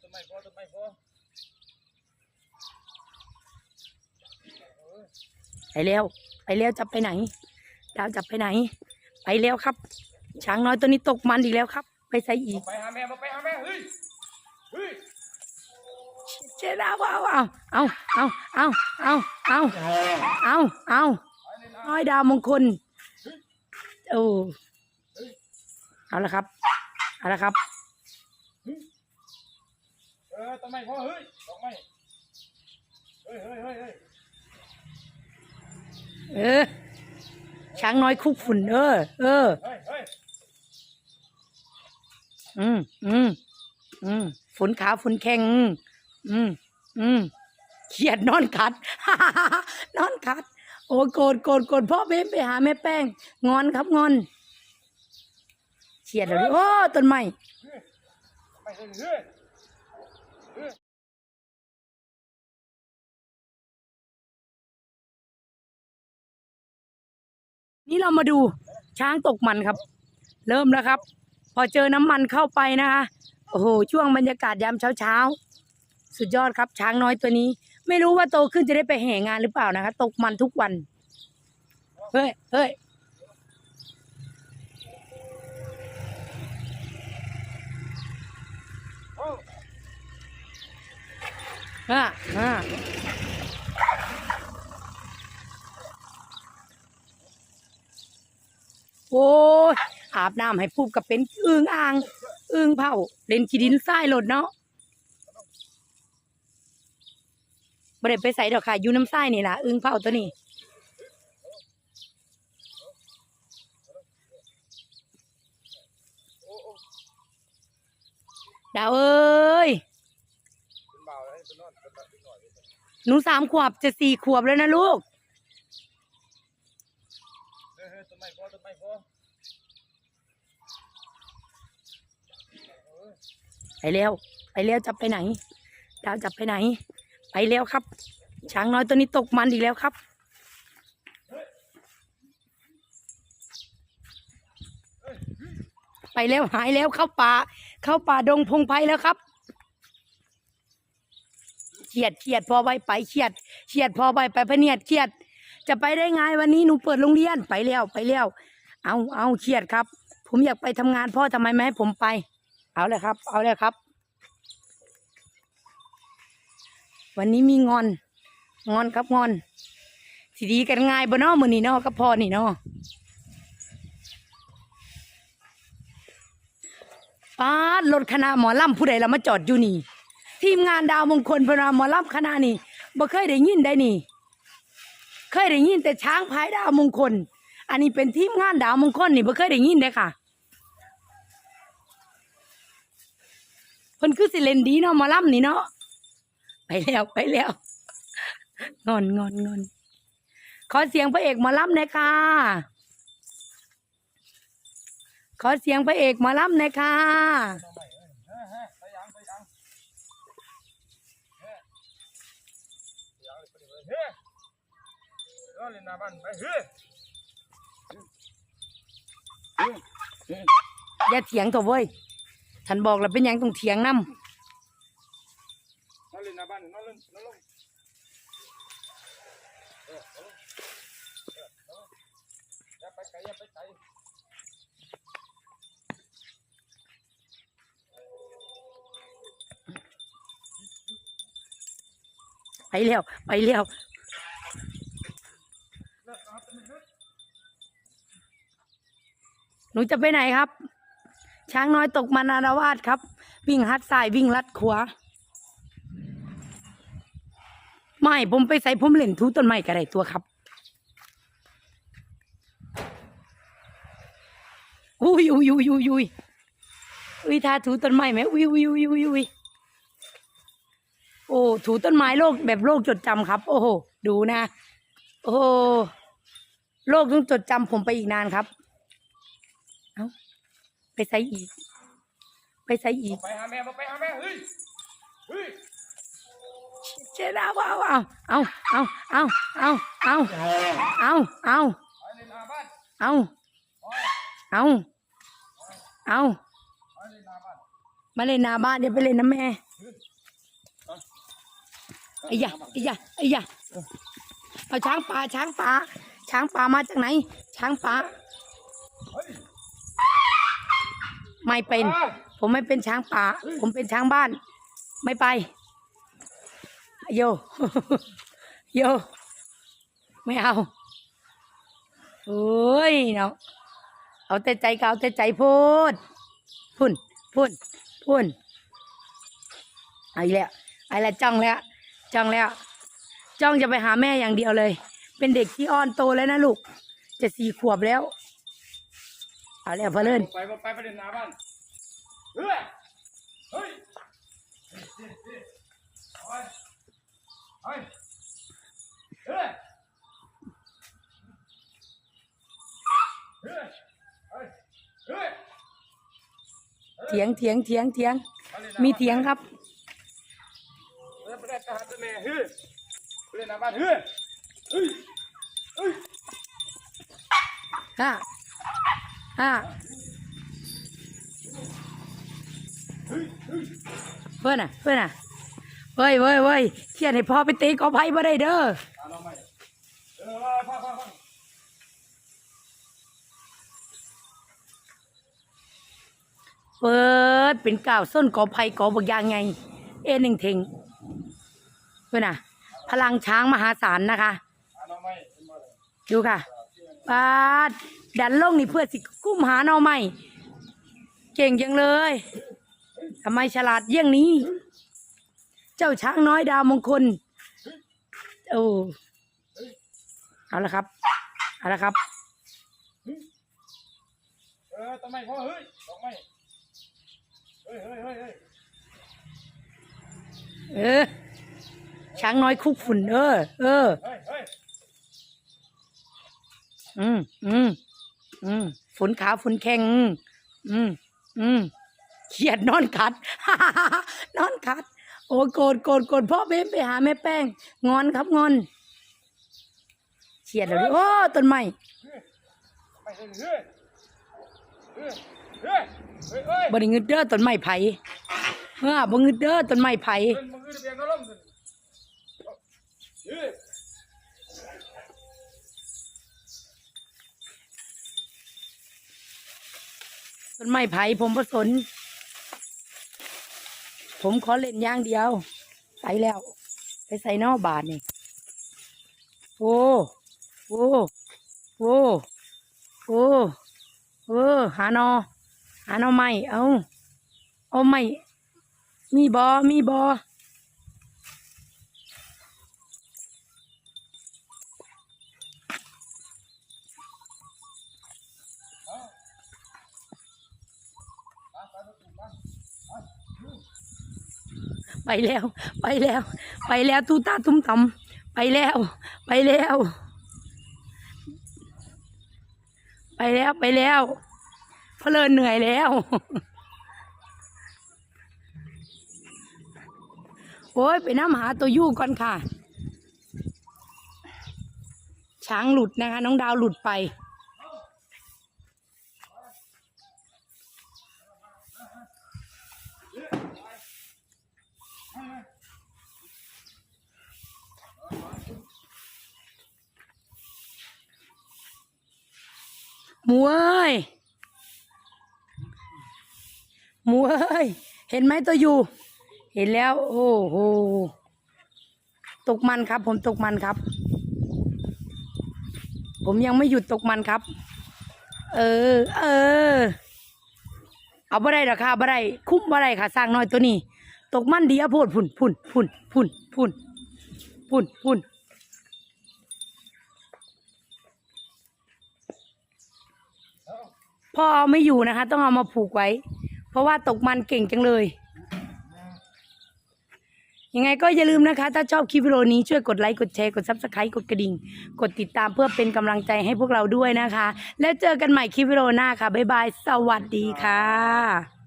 ต้นไม้พอต้นไม้พอไปแล้วไปแล้วจะไปไหน ดาวจะไปไหน ไปแล้วครับ ช้างน้อยตัวนี้ตกมันอีกแล้วครับ ไปใส่อีก ไปหาแม่มาไปหาแม่เฮ้ยเฮ้ยเจดาวเอาเอาเอาเอาเอาเอาเอาเอาเอาน้อยดาวมงคลโอ้เอาละครับเอาละครับเออต้นไม้พอเฮ้ยต้นไม้เฮ้ยเฮ้ยเฮ้ยเฮ้ยเออ ช้างน้อยคุกฝุ่นเออ เออ เฮ้ยเฮ้ยอืมอืมอืมฝุ่นขาวฝุ่นแข็งอืมอืมอืมเขียดนอนขัด นอนขัด โอ้โกรธโกรธโกรธพ่อเบ้มไปหาแม่แป้ง งอนครับงอนเขียดเลยโอ้ต้นไม้ ไม่เฮ้ยเฮ้ย นี่เรามาดูช้างตกมันครับ เริ่มแล้วครับ พอเจอน้ำมันเข้าไปนะคะโอ้โห ช่วงบรรยากาศยามเช้าเช้าสุดยอดครับ ช้างน้อยตัวนี้ ไม่รู้ว่าโตขึ้นจะได้ไปแห่งานหรือเปล่านะคะ ตกมันทุกวันเฮ้ยเฮ้ยอ่าอ่าโอ้ ยอาบน้ำให้พูบกับเป็นอึ่งอ่างอึ่งเผาเล่นขี้ดินทรายหลดเนาะบ่ได้ไปใส่ดอกค่ะอยู่น้ำทรายนี่ล่ะอึ่งเผาตัวนี้ดาวเอ้ยนเบาเลยเป็นนอนเป็นนอนหนูสามขวบจะสี่ขวบแล้วนะลูก เฮ้ยเฮ้ยต้น ไม้พอไม้พอไปแล้วไปแล้วจะไปไหน ดาวจะไปไหน ไปแล้วครับ ช้างน้อยตัวนี้ตกมันอีกแล้วครับไปแล้วหายแล้วเข้าป่าเข้าป่าดงพงไพแล้วครับเขียดเขียดพอใบไปเขียดเขียดพอใบไปพเนียดเขียด จะไปได้ไงวันนี้หนูเปิดโรงเรียนไปแล้วไปแล้วเอาเอาเขียดครับ ผมอยากไปทำงานพ่อทำไมไม่ให้ผมไป เอาเลยครับ เอาเลยครับ วันนี้มีงอน งอนครับงอนสิดีกันง่ายบ่นาะมื้อนี้เนาะกับพ่อนี่นาะป้าดรถคณะหมอลำผู้ใดเรามาจอดอยู่นี่ ทีมงานดาวมงคลเพนาหมอลำคณะนี่บ่เคยได้ยินได้นี่ เคยได้ยินแต่ช้างพายดาวมงคล อันนี้เป็นทีมงานดาวมงคลนี่บ่เคยได้ยินเด้อค่ะเพิ่นคือสิเล่นดีเนาะมาล่ำนี่เนาะไปแล้วไปแล้วงอนงอนงอนขอเสียงพระเอกมาล่ำหน่อยค่ะ ขอเสียงพระเอกมาล่ำหน่อยค่ะ เฮ้ยเฮ้ยไปยังไปยังเฮ้ยยังไปเลยเฮ้ย นอนเล่นหน้าบ้านไปเฮ้ยอย่าเถียงตัวเว้ยท่านบอกแล้วเป็นหยังต้องเถียงนํนอนเล่นหน้าบ้านนอนเล่นนอนลงเออเอาลงเออเอาลงอย่าไปไกลอย่าไปไกลไปแล้วไปแล้ว นูจะไปไหนครับ ช้างน้อยตกมันารวาสครับ วิ่งฮัดซ้ายวิ่งลัดขวาไม่ผมไปใส่ผมเล่นทูต้นไม้ก็ได้ตัวครับอุ้ยอุ้ยอุ้ยอุ้ยอุ้ยอุ้ยทาถูต้นไม้ไหมอุ้ยอุ้ยอุ้ยอุ้ยอุ้ยโอ้ถูต้นไม้โลกแบบโลกจดจำครับ โอ้โหดูนะ โอ้โหโลกต้องจดจำผมไปอีกนานครับ ไปใส่อีก ไปใส่อีก ไปหาแม่มาไปหาแม่เฮ้ยเฮ้ยเจดาวเอาเอาเอาเอาเอาเอาเอาเอาเอาไปเล่นหน้าบ้านเอาเอาเอาไปเล่นหน้าบ้านมาเล่นหน้าบ้านเดี๋ยวไปเล่นน้ำแม่ไอ้ยะไอ้ยะไอ้ยะเอาช้างป่าช้างป่าช้างป่ามาจากไหน ช้างป่าเฮ้ย ไม่เป็นอะผมไม่เป็นช้างป่า ผมเป็นช้างบ้าน ไม่ไป โย โย ไม่เอาโอ้ยเนาะเอาแต่ใจก็เอาแต่ใจพูดพุ่นพุ่นพุ่นเอาอีกแล้วเอาอีกแล้วจ้องแล้วจ้องแล้ว จ้องจะไปหาแม่อย่างเดียวเลย เป็นเด็กที่อ่อนโตแล้วนะลูก จะสี่ขวบแล้ว เอาแล้วพะเลินไปไปไปไปเล่นหน้าบ้านเฮ้ยเฮ้ยเฮ้ยเฮ้ยเฮ้ยเอาไปเฮ้ยเฮ้ยเฮ้ยเฮ้ยเฮ้ยเถียงเถียงเถียงเถียงาล่นหน้ามีบ้านเถียงครับเฮ้ยไปเล่นทหารตัวแม่เฮ้ยไปเล่นหน้าบ้านเฮ้ยเฮ้ยเฮ้ยห้า ห้าเพื่อนอะเพื่อนอะเว้ยเว้ยเว้ยเขียนให้พ่อไปตีกอไผ่บ่ได้เด้อเปิดเป็นก่าวส้นกอไผ่กอบกยางไง เอ็นหนึ่งเทงเพื่อนอะ พลังช้างมหาศาลนะคะ ดูค่ะปาด ดันลงนี่เพื่อสิกุ้มหาหน่อไม้เก่งจังเลยทำไมฉลาดเยี่ยงนี้ เจ้าช้างน้อยดาวมงคลโอ้เอาละครับเอาละครับเออต้นไมพ่อเฮ้ยต้นไม้เฮ้ยเฮ้ยเฮ้ยเฮ้ยเออช้างน้อยคุกฝุ่นเออเออเฮ้ยเฮ้ยอืมอืม อืมฝนขาวฝนแข็ง อืมอืมเขียดนอนขัด นอนขัด โอ้โกรธโกรธโกรธพ่อเบ้มไปหาแม่แป้ง งอนครับงอนเขียดแล้วดิโอ้ต้นไม้ไม่เฮ้ยเฮ้ยเฮ้ยเฮ้ยเฮ้ยเฮ้ยบริงึดเด้อต้นไม้ไผ่เฮ้อบ่งึดเด้อต้นไม้ไผ่ เป็นมึงคือเบียงก็ล่มสิเฮ้ย ต้นไม้ไผ่ผมผสนผมขอเล่นย่างเดียว ใส่แล้ว ไปใส่นอกบาทนี่โอ้โอ้โอ้โอ้เออหานอ หานอไม่เอาเอาไม่มีบอมีบอ ไปแล้ว ไปแล้ว ไปแล้วตูตาตุ้มตำไปแล้ว ไปแล้ว ไปแล้วไปแล้วเพลินเหนื่อยแล้ว โอ้ยไปน้ำหาตัวยู่ก่อนค่ะ ช้างหลุดนะคะ น้องดาวหลุดไป เอ้ยหมูเอ้ย เห็นไหมตัวอยู่ เห็นแล้ว โอ้โห ตกมันครับ ผมตกมันครับ ผมยังไม่หยุดตกมันครับ เออ เออ เอาบ่ได้หรอค่ะบ่ได้คุ้มบ่ได้ค่ะ สร้างน้อยตัวนี้ ตกมันดีอะโพดพุ่นพุ่นพุ่นพุ่นพุ่นพุ่นพุ่น พ่อเอาไม่อยู่นะคะ ต้องเอามาผูกไว้ เพราะว่าตกมันเก่งจังเลย ยังไงก็อย่าลืมนะคะ ถ้าชอบคลิปวิดีโอนี้ช่วยกดไลค์ กดแชร์ กดซับสไครต์กดกระดิ่ง กดติดตามเพื่อเป็นกำลังใจให้พวกเราด้วยนะคะ แล้วเจอกันใหม่คลิปวิดีโอหน้าค่ะ บ๊ายบาย สวัสดีค่ะ